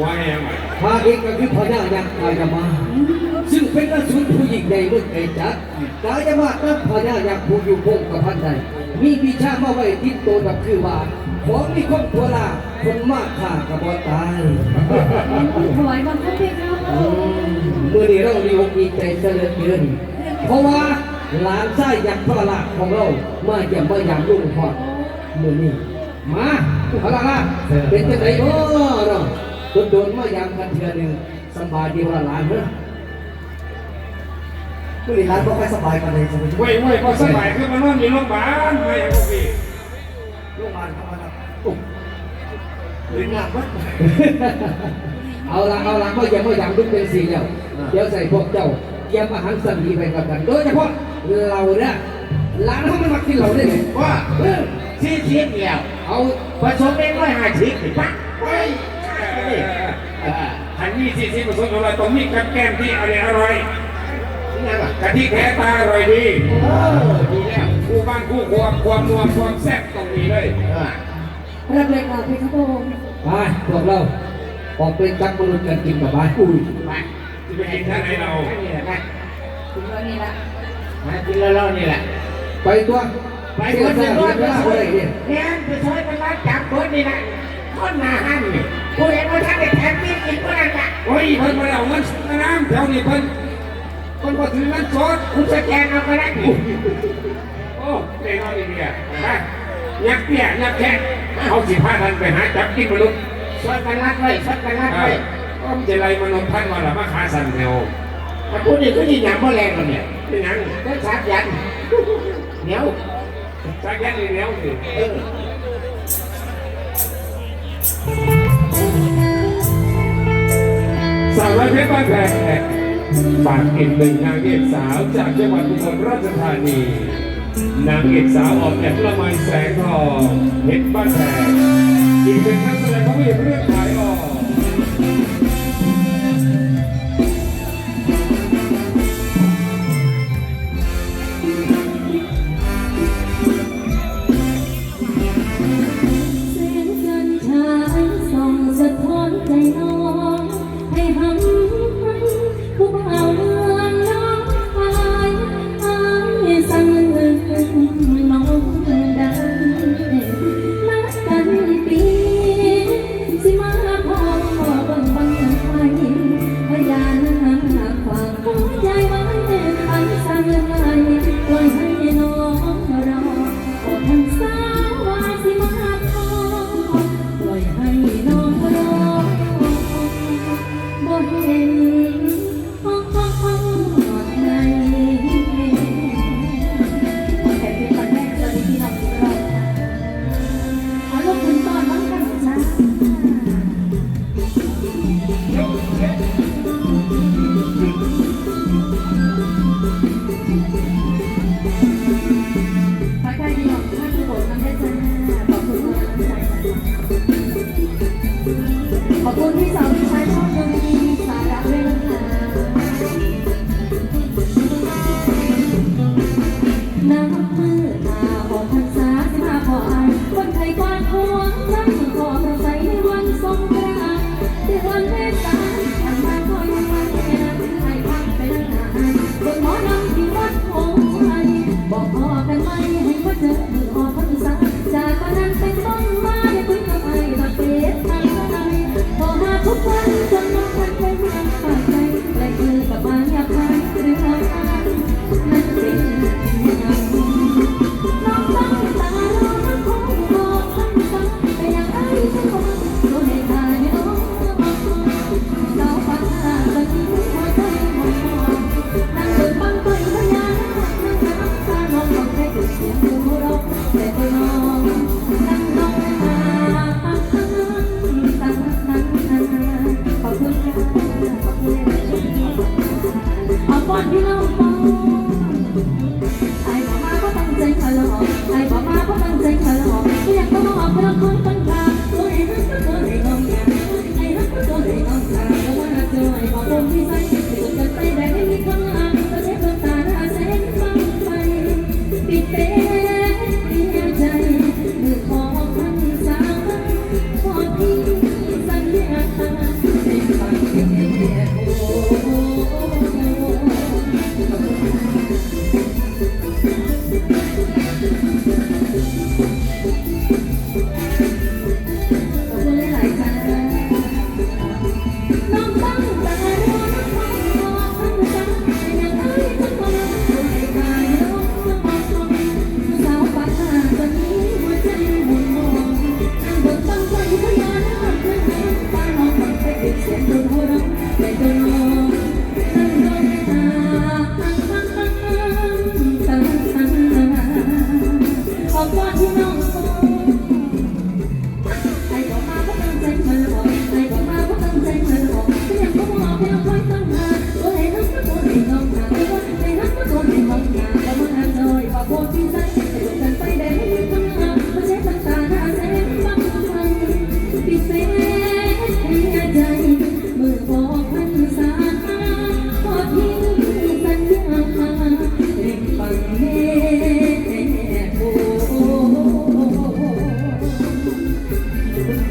ว่าไงยังไงพาเอกก็คือพญายักษ์กายมา ซึ่งเป็นอสูรผู้หญิงใหญ่เมื่อไกลจัดกายมาตั้งพญายักษ์ผู้อยู่พงกับพันใดมีวิชามาไว้ติดตัวแบบคือว่าของมีครอบครัวลาคนมากข่ากับบอตายถวายบังคับเพคะอืมเมื่อนี้เราดีอกดีใจเสลิดเกินเพราะว่าหลานชายยักษ์พระลาของเรามาเยี่ยมมายามลุงพอดมื่อนี้ มาพระลาเป็นจังไดโอ้เนาะโดนๆมายามกันเทื่อหนึงสำบายดีว่าหลานเนาะผู้บริหารก็ไม่สบายกันเลยใช่ไหมเว้ยเว้ยพอสบายขึ้นมานอนอยู่โรงพยาบาลไม่ยังพวกพี่โรงพยาบาลเข้ามาแล้วอุ๊ยหรืองานวัดเอาละเอาละก็อย่ามาอย่างทุกเป็นสี่เดียวเดี๋ยวใส่พวกเจ้าเยี่ยมอาหารสันดีไปกับกันโดยเฉพาะเราเนี่ยร้านเขาไม่มากินเราได้ไงว่าเออที่เทียบเดียว เอาผสมเองร้อยห้าสิบสิปะเฮ้ยอันนี้สี่สิบผสมอะไรตรงนี้กับแก้มที่อร่อยอร่อยกะทิแค่ตาอร่อยดีเออดีแล้วคู่บ้านคู่ครัวความนัวความแซ่บตรงนี้เลยรับเลยค่ะเพคะพระองค์ไปพวกเราออกไปจับมนุษย์กันกินกับบ้านอุ้ยมาจะไปกินท่านไหนเรานี่แหละนะถึงวันนี้ละมากินแล้วเรานี่แหละไปตัว ไปเสีคยนสจะละรอเวดไปลาช่วอะไรยเนี่ยแทนไปช่วยมันรักจับคนนี่นะคนหน้าหันนี่ผู้เห็นว่าท่านได้แทนที่กินคนนั้นน่ะโอ้ยเพิ่นมาเอาเงินน้ำแถวนี้เพิ่นเพิ่นมาถือเงินสดคุณสแกนเอาไปได้โอ้เด็กน้อยนี่เนี่ยไปยักเปียยักแค่เอาสิบห้าพันไปหาจับกินมนุษย์ช่วยกันรักไว้ช่วยกันรักเอไว้อก็มันจะไรมนุษย์พันวันละมาขาสั่นแถวมาพูดนี่ก็ยิ่งหยาบแมลงแล้วเนี่ยนี่ยังก็ชาร์จยันเหนียว จักยันนี่แล้วสิเออสาวร้อยเพชรบ้านแพงฝากอีกหนึ่งนางเอกสาวจากจังหวัดอุบลราชธานี นางเอกสาวออกจากละไมแสงทองเพชรบ้านแพงอีกเป็นนักแสดงภาพยนตร์เรื่องขายออก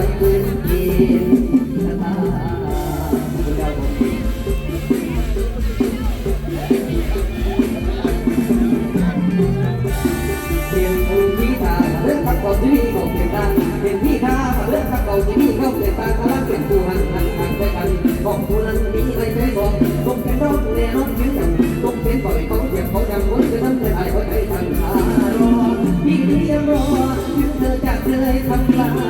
อยพื้นที่ทาเรื่องพักเก่าที่นี่ของเสียงดังเสียงที่ทาเรื่องพักเก่ที่นี่เข้าเสีงตาเขาเสีงผู้หันหันหันไปกันบอกผู้นั้นนี้ไม่ใช่บอกตกเป็นน้องแน่น้องยืนตกเป็นป่อยเขาเสียงเขาดังวนจะนั่นเป็นไอ้ไว้ไอ้ทางทารอพี่เรียรอถึงเธอจากเคยทำลาย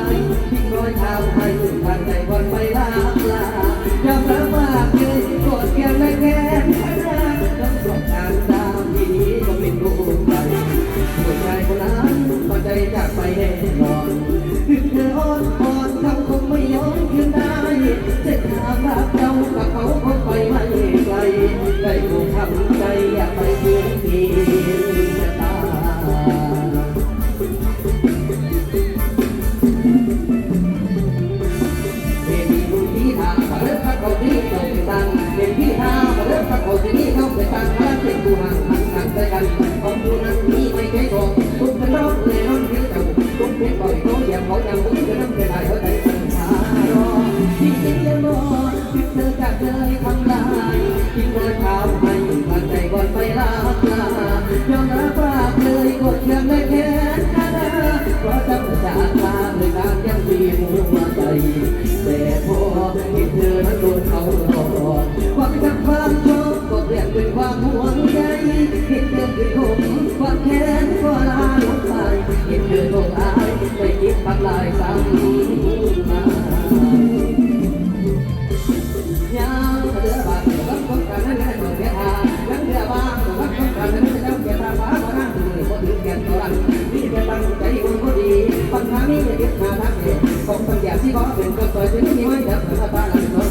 เอาที่นี่เข้าไปตั้งว่าเป็นตัวหางทางได้กัน Jadi, ini yang.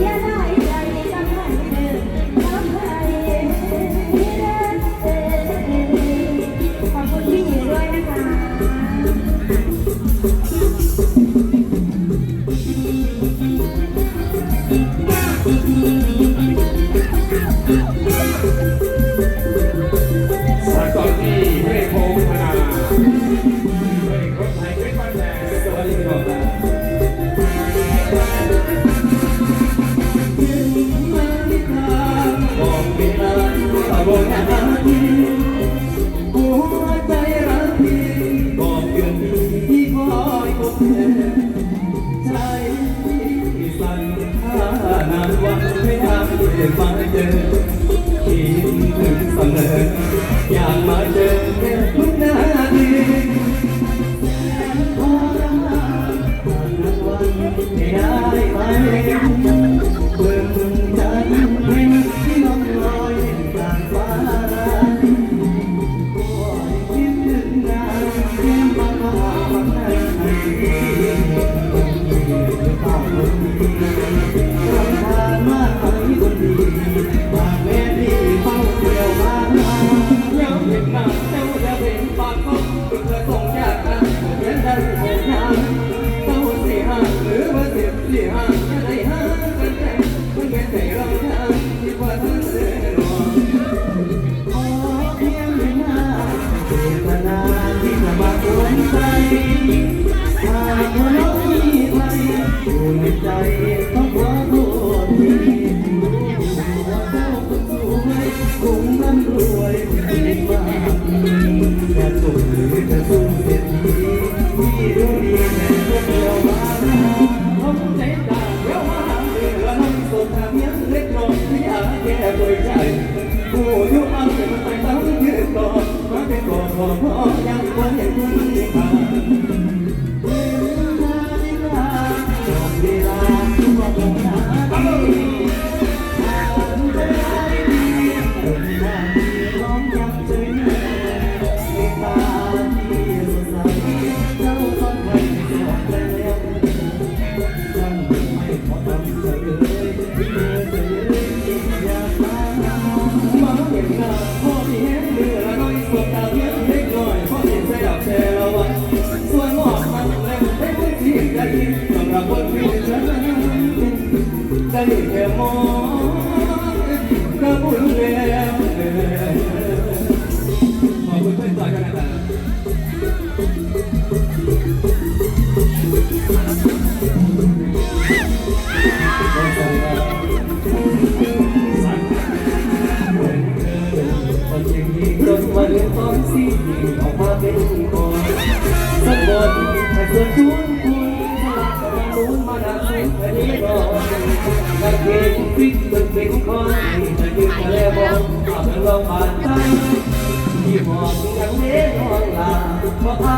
ข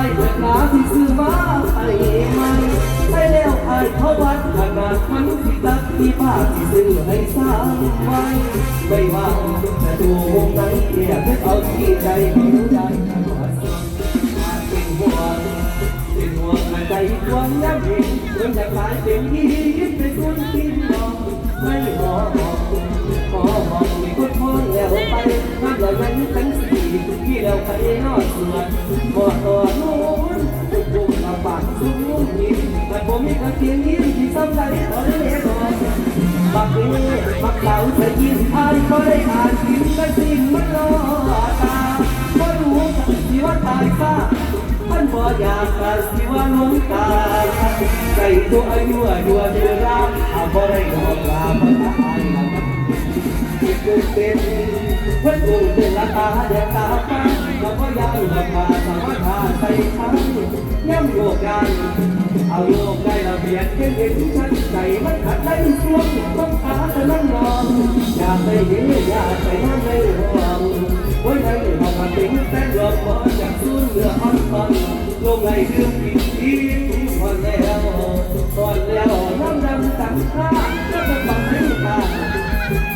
าะอายเวลาที่ซื้อมาไอ้ไม่ไปแล้วอายเขาวัดขนาดมันที่ตักที่ผ้าที่ซื้อให้สร้างไว้ไม่ว่าจะดูวงไหนอยากให้เอาที่ใจเขารู้ใจกันเป็นห่วงเป็นห่วงใจหวงย้ำอีกจนจะกลายเป็นที่ยึดไปส่วนที่มองไม่หอมขอบอกมีคนพ้นแล้วไปน้ำไหลนั้นทั้ง สี่ที่เราไปนอดสวนหมดตัวนู้นบุกมาปากสูงนี้แต่ผมมีกระเทียมยิ้มที่ซ้ำใจขอได้เห็นก่อนบักเอ้บักเต่าจะยิ้มอานก็ได้อ่านกินก็สิ้นมันรอตาก็รู้กันสิว่าตายซะมันบ่อยากกันสิว่าล้มตายใจตัวอายุอายุเดือดร้อนเอาบ่ได้หอกลาบ่ตา ยละมันที่กูเป็นเพื่อนกูเป็นละตาเดียตาฟ้าเราก็ยังราคาสามารถหาใส่ชั้นย่ำโยกกันเอาโยกได้ระเบียดเห็นเห็นชั้นใจมันขัดได้สวมต้องขาแต่นั่งนอนอยากได้เห็นอยากไปนั่งในห้องไว้ในห้องมันเป็นแฟนรวมพอจากสูญเหลืออ่อนตอนลงไหลดื่มกินกินพอแล้วพอแล้วน้ำดำตังค่าจะฟังให้ตา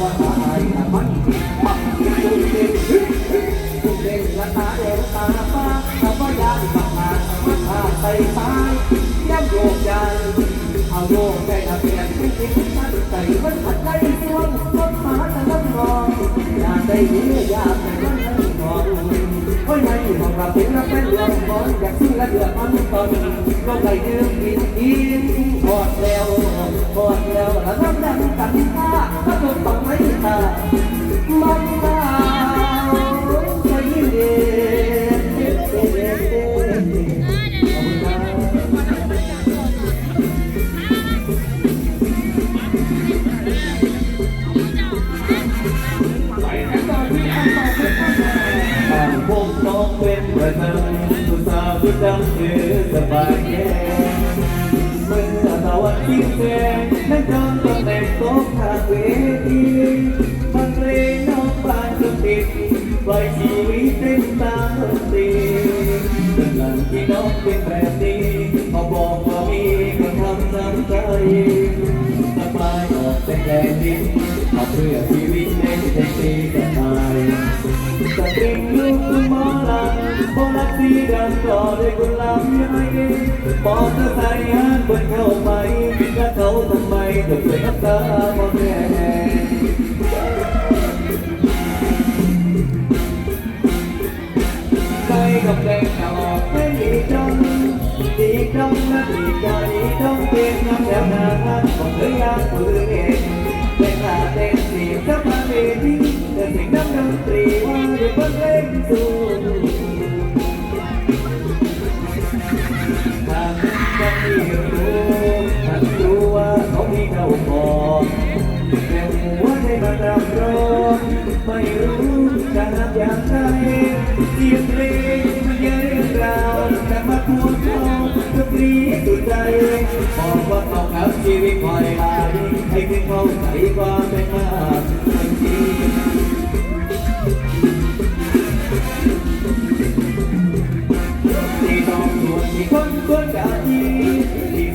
นสาวใส่กินเด คุณพระพุทธเป็นบ้านแก้วสวัสดีครับขอบคุณน้องเสียงจากท่าวิธีกันแล้วกันขอยงก่อนสระบุรีนะเด้ว่าเก๋มักเสาใส่กินไอ้ก็ได้อากินกันสิ้นก็รอตาก็รู้การสิว่าตายซะท่านก็อยากการสิว่าล้วนตาใส่ตัวยั่วตัวถูกมาหาบ่ได้กอดหาบ่ได้หามันปักตุ้งเด้งตุ้งเด้งละตาเดวตาฟ้าถ้าบ่อยากมาหามาหาใส่ตายย่ำโยกใหญ่เอยกใจละเปลี่ยนเป็นสิ่งตั้งใจมันขัดใจสวงต้นหมาแต่ต้นรองอยากได้ดีอยากได้มันให้นอนโอ้ยไม่มองรับเป็นรักเป็นรวมบอลอยากซื้อและเดือดมันตอนลงไหลยืมกินกินหอดแล้วหอดแล้วแล้วทำดังกันท่าถ้าโดนต้องไม่ตามันตาใส่เด็ดขอบคุณ เป็นประจำผู้สาวผู้ดำคือสบายแย่เมื่อตะวันทิ้งแสงนั่งจองตำแหน่งโต๊ะทางเวทีบางเพลงน้องปานก็ติดปล่อยชีวิตเป็นตามดนตรีเรื่องหลังที่น้องเป็นแบบนี้เขาบอกว่ามีคนทำจำใจตะปลายออกแต่แรงดินเอาเพื่อชี รอด้วยกุหลาบใจมองเธอสายหันบนเข้าไปและเขาทำไมต้องเสียน้ำตามองแง่กับแรงเขาออกไม่ดีจังดีจังนะดีจังดีจังเต้นน้ำแล้วนาทันอกเธอยากฝืนเองเป็นตาเต้นสีสักพันเวทีแต่เสียงน้ำดนตรีว่าด้วยบเพลงสูง ไม่รู้จะนับอย่างไรเสียงเพลงมันยังเรื่องราแต่มาพูดเราจะปรีสุดใจบอกว่าต้องขับชีวิตคอมาให้เข้าใจความเป็นมาที่ต้องตรวจที่คนควรกะดี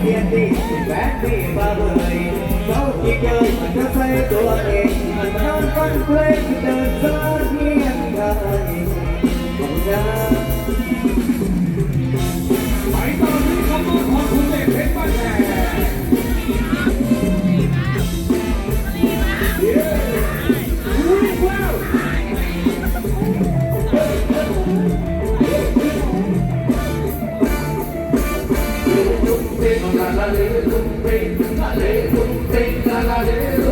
เพียนดีแบกพี่มาเลยเขาอีกเยอะมันก็ใช้ตัวเองมันต้องฟังเพลงเดินซ้าย I praise, Hallelujah, praise,